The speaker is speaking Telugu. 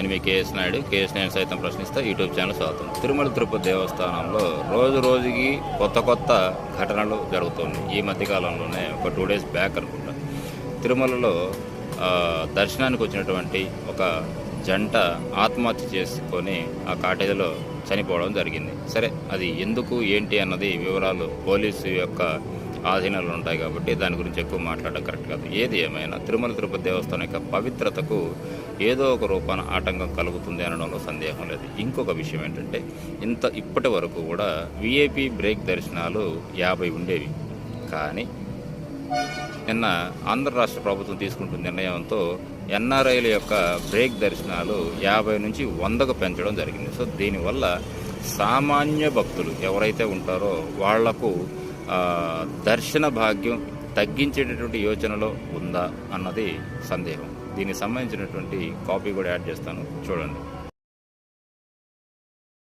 నేను మీ K S Naidu K S Naidu సైతం ప్రశ్నిస్తా యూట్యూబ్ ఛానల్ స్వాగతం. తిరుమల తిరుపతి దేవస్థానంలో రోజు రోజుకి కొత్త కొత్త ఘటనలు జరుగుతున్నాయి. ఈ మధ్య కాలంలోనే ఒక టూ డేస్ బ్యాక్ అనుకుంటా. తిరుమలలో దర్శనానికి వచ్చినటువంటి ఒక జంట ఆత్మహత్య చేసుకొని ఆ కాటేజీలో చనిపోవడం జరిగింది. సరే అది ఎందుకు ఏంటి అన్నది వివరాలు పోలీసు యొక్క ఆధీనంలో ఉంటాయి కాబట్టి దాని గురించి ఎక్కువ మాట్లాడడం కరెక్ట్ కాదు. ఏది ఏమైనా తిరుమల తిరుపతి దేవస్థానం యొక్క పవిత్రతకు ఏదో ఒక రూపాన ఆటంకం కలుగుతుంది అనడంలో సందేహం లేదు. ఇంకొక విషయం ఏంటంటే ఇంత ఇప్పటి వరకు కూడా విఐపి బ్రేక్ దర్శనాలు యాభై ఉండేవి. కానీ నిన్న ఆంధ్ర రాష్ట్ర ప్రభుత్వం తీసుకుంటున్న నిర్ణయంతో ఎన్ఆర్ఐల యొక్క బ్రేక్ దర్శనాలు యాభై నుంచి వందకు పెంచడం జరిగింది. సో దీనివల్ల సామాన్య భక్తులు ఎవరైతే ఉంటారో వాళ్ళకు దర్శన భాగ్యం తగ్గించేటటువంటి యోచనలో ఉందా అన్నది సందేహం. దీనికి సంబంధించినటువంటి కాపీ కూడా యాడ్ చేస్తాను. చూడండి.